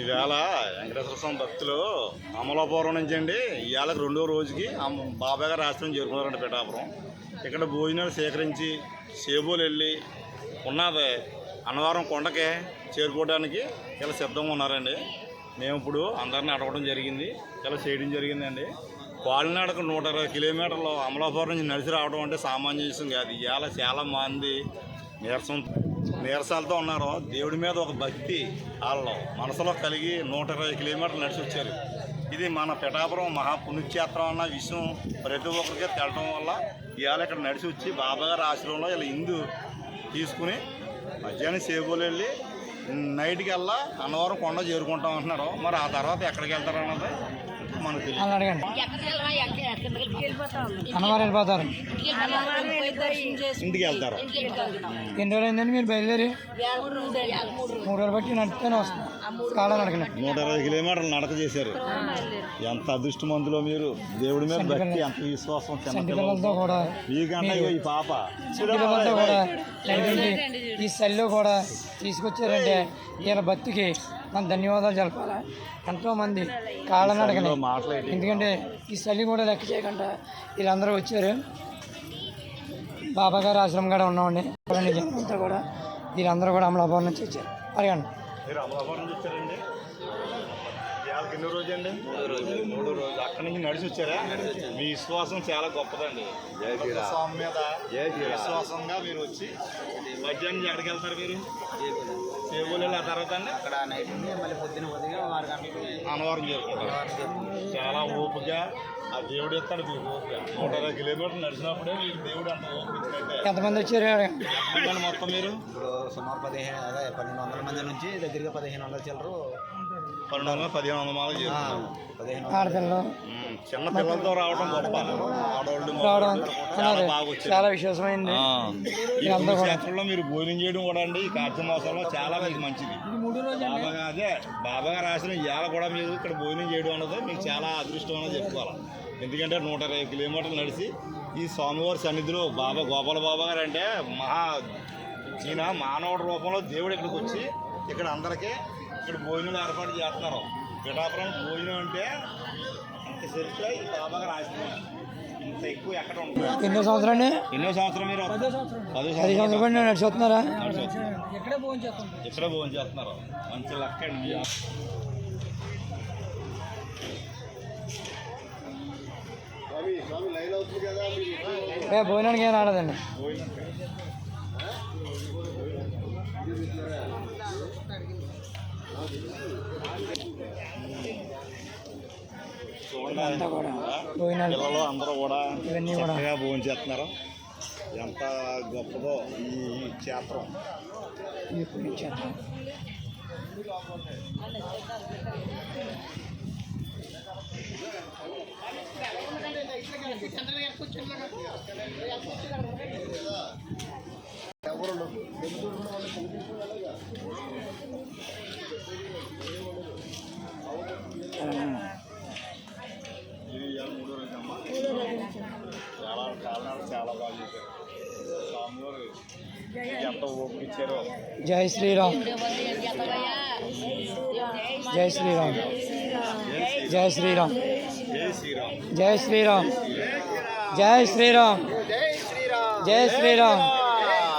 ఈవేళ వెంకటేశ్వర స్వామి భక్తులు అమలాపురం నుంచి అండి. ఇవాళ రెండో రోజుకి బాబాయ్ గారు ఆశ్రమం చేరుకున్నారండి పిఠాపురం. ఇక్కడ భోజనాలు సేకరించి సేబోలు వెళ్ళి ఉన్నది అన్నవరం కొండకే చేరుకోవడానికి ఇలా సిద్ధంగా ఉన్నారండి. మేము ఇప్పుడు అందరిని అడగడం జరిగింది ఇలా చేయడం జరిగిందండి. కాలినాడకు నూట ఇరవై కిలోమీటర్లు అమలాపురం నుంచి నడిచి రావడం అంటే సామాన్య విషయం కాదు. ఇవాళ చాలా మంది నీరసం నీరసాలతో ఉన్నారు. దేవుడి మీద ఒక భక్తి వాళ్ళు మనసులో కలిగి నూట ఇరవై కిలోమీటర్లు నడిచి వచ్చారు. ఇది మన పిఠాపురం మహాపుణ్యక్షేత్రం అన్న విషయం ప్రతి ఒక్కరికి తెలటం వల్ల ఇవాళ ఇక్కడ నడిచి వచ్చి బాబాగారి ఆశ్రమంలో ఇలా ఇందు తీసుకుని మధ్యాహ్నం సేబోలు వెళ్ళి నైట్కి వెళ్ళా అన్నవరం కొండ చేరుకుంటాం అంటున్నారు. మరి ఆ తర్వాత ఎక్కడికి వెళ్తారు అన్నది మనకు తెలియదు? వాళ్ళు అడగండి. వెళ్ళిపోతాం అన్నవారు వెళ్ళిపోతారు. ఇంటికి వెళ్తారు? ఎన్ని రోజులు అయిందండి మీరు బయలుదేరి? మూడు రోజులు బట్టి నడుస్తూనే వస్తున్నాం కాలం అడగండి. నూట ఇరవై కిలోమీటర్లు నడక చేశారు. ఎంత అదృష్టమంతులో మీరు? దేవుడి మీద భక్తి ఎంత విశ్వాసం పిల్లలతో. కూడా ఈ పాప. పిల్లలతో కూడా ఈ చలిలో కూడా తీసుకొచ్చారంటే ఈయన భక్తికి మన ధన్యవాదాలు తెలపాలి ఎంతోమంది కాళ్ళని అడగని ఎందుకంటే ఈ చలి కూడా లెక్క చేయకుండా వీళ్ళందరూ వచ్చారు. బాబా గారు ఆశ్రమం కూడా ఉన్నామండి. జనంతా కూడా వీళ్ళందరూ కూడా అమలాపురం నుంచి వచ్చారు. అడగండి ఇవాళకి ఎన్ని రోజు అండి మూడు రోజు. మూడు రోజు. అక్కడి నుంచి నడిచి వచ్చారా మీ విశ్వాసం చాలా గొప్పదండి. స్వామి మీద విశ్వాసంగా మీరు వచ్చి మధ్యాహ్నం ఎక్కడికి వెళ్తారు మీరు? సేవలు వెళ్ళి ఆ తర్వాత అండి? అక్కడ నైట్ ఉంది మళ్ళీ పొద్దున ఆరు గంటలకి చేరుకుంటారు. చాలా ఓపిక. ఆ దేవుడు ఇస్తాడు మీకు ఓపిక. నూట ఇరవై కిలోమీటర్లు నడిచినప్పుడే మీకు దేవుడు అంత ఎంతమంది వచ్చారు? మొత్తం మీరు? ఇప్పుడు సుమారు పదిహేను అదే పన్నెండు వందల మంది నుంచి దగ్గరగా పదిహేను వందల చిల్లరు పన్నెండు వందల పదిహేను వందల మాలకు ఆడపిల్లలు. చిన్న పిల్లలతో రావడం గొప్ప. ఆడవాళ్ళు రావడం చాలా బాగా విశ్వాసమైంది మీరు భోజనం చేయడం కూడా అండి. ఈ కార్తీక మాసంలో చాలా మీకు మంచిది. బాబా అదే బాబా గారు రాసిన ఇవాళ కూడా మీరు ఇక్కడ భోజనం చేయడం అన్నది మీకు చాలా అదృష్టం అనేది చెప్పుకోవాలి. ఎందుకంటే నూట ఇరవై కిలోమీటర్లు నడిచి ఈ స్వామివారి సన్నిధిలో బాబా గోపాల బాబా గారు అంటే మహా ఈయన మానవుడి రూపంలో దేవుడు ఇక్కడికి వచ్చి ఇక్కడ అందరికీ ఇక్కడ భోజనాలు ఏర్పాటు చేస్తున్నారు పిఠాపురం భోజనం అంటే అంత చరిత్ర ఈ బాబా గారు రాసిన ఇంత ఎక్కువ ఎక్కడ ఉంటుంది ఎన్నో సంవత్సరం అండి ఎన్నో సంవత్సరం మీరు పదో పది సంవత్సరం బట్టి నడిచి వస్తున్నారా ఇక్కడే భోజనం చేస్తున్నారు మంచి లెక్క అండి మీ ఏ భోజనానికి ఏం రాలేదండి చూడండి అంతా కూడా పిల్లలు అందరూ కూడా ఇవన్నీ కూడా. చక్కగా భోజనం చేస్తున్నారు. ఎంత గొప్పదో ఈ ఈ క్షేత్రం. ఈ ఇది ఇవాళ మూడో రోజు అమ్మా చాలా కారణాలు చాలా బాగా చేశారు స్వామివారు ఎంత ఓపిక ఇచ్చారో జై శ్రీరామ్ జై శ్రీరామ్ జై శ్రీరామ్ జై శ్రీరామ్ జై శ్రీరామ్ జై శ్రీరామ్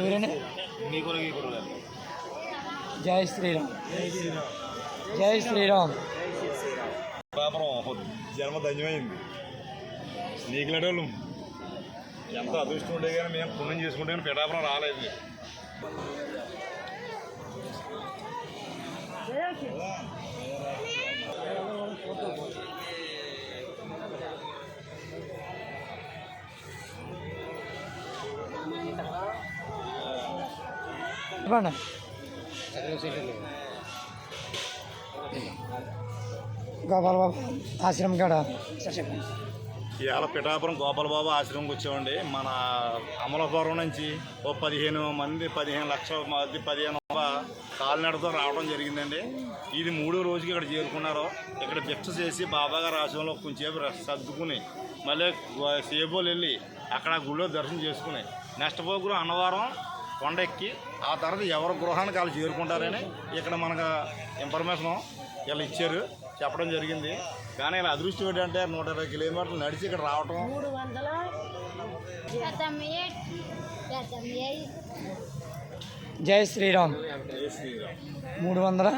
ఎవరైనా జై శ్రీరామ్. జై శ్రీరామ్. జన్మ ధన్యమైంది. నీకులడోళ్ళు ఎంత అదృష్టం ఉండే కానీ మేము పుణ్యం చేసుకుంటే కానీ పిఠాపురం రాలేదు. చెప్పండి. గోపాల బాబు ఆశ్రమం కాడ. చెప్పండి ఇవాళ పిఠాపురం గోపాలబాబు ఆశ్రమంకి వచ్చామండి. మన అమలాపురం నుంచి ఓ పదిహేను మంది పదిహేను లక్షల మంది పదిహేను కాలినడతో రావడం జరిగిందండి. ఇది మూడో రోజుకి ఇక్కడ చేరుకున్నారు. ఇక్కడ భిక్ష చేసి బాబాగారు ఆశ్రమంలో కొంచెంసేపు సర్దుకుని మళ్ళీ సేబోలు వెళ్ళి అక్కడ గుళ్ళో దర్శనం చేసుకుని నెక్స్ట్ ప్రోగ్రాం అన్నవరం కొండ ఎక్కి ఆ తర్వాత ఎవరి గృహానికి వాళ్ళు చేరుకుంటారని ఇక్కడ మనకు ఇన్ఫర్మేషన్ వీళ్ళు ఇచ్చారు. చెప్పడం జరిగింది. కానీ ఇలా అదృష్టం ఏంటంటే నూట ఇరవై కిలోమీటర్లు నడిచి ఇక్కడ రావటం. జై శ్రీరామ్. జై శ్రీరామ్. మూడు వందల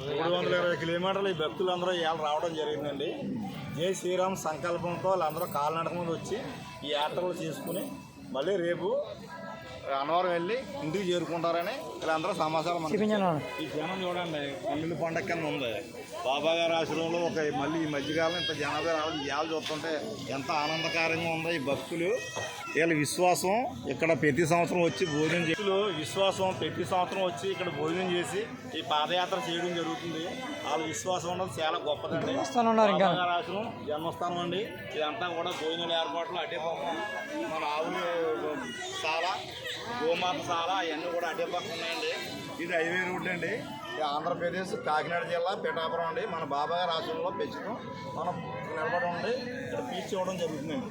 మూడు వందల ఇరవై కిలోమీటర్లు ఈ భక్తులందరూ ఇవాళ రావడం జరిగిందండి. జై శ్రీరామ్ సంకల్పంతో వాళ్ళందరూ కాలినడక మీద వచ్చి ఈ యాత్రలు చేసుకుని మళ్ళీ రేపు అన్నవరం వెళ్ళి ఇంటికి చేరుకుంటారని వీళ్ళందరూ సమాచారం మనకి చూపించాను ఈ జనం చూడండి పన్నెండు పండగ కింద ఉంది. బాబా గారి ఆశ్రమంలో ఒక మళ్ళీ ఈ మధ్యకాలం ఇంత జనాభా రావడం ఇవాళ చూస్తుంటే ఎంత ఆనందకరంగా ఉందో ఈ భక్తులు. వీళ్ళ విశ్వాసం ఇక్కడ ప్రతి సంవత్సరం వచ్చి భోజనం చేసి విశ్వాసం ప్రతి సంవత్సరం వచ్చి ఇక్కడ భోజనం చేసి ఈ పాదయాత్ర చేయడం జరుగుతుంది. వాళ్ళ విశ్వాసం ఉన్నది చాలా గొప్పదండి. ఆశ్రమం జన్మస్థానం అండి. ఇదంతా కూడా భోజనాల ఏర్పాట్లు అడ్డే పక్కన మన ఆవులు సాల గోమాత సాల అవన్నీ కూడా అడ్డే పక్కన ఉన్నాయండి. ఇది హైవే రూట్ అండి. ఇది ఆంధ్రప్రదేశ్ కాకినాడ జిల్లా పిఠాపురం అండి. మన బాబా గారి ఆశ్రమంలో పెంచడం మనం నిలబడి ఉండి ఇక్కడ పీచ్ ఇవ్వడం జరుగుతుందండి.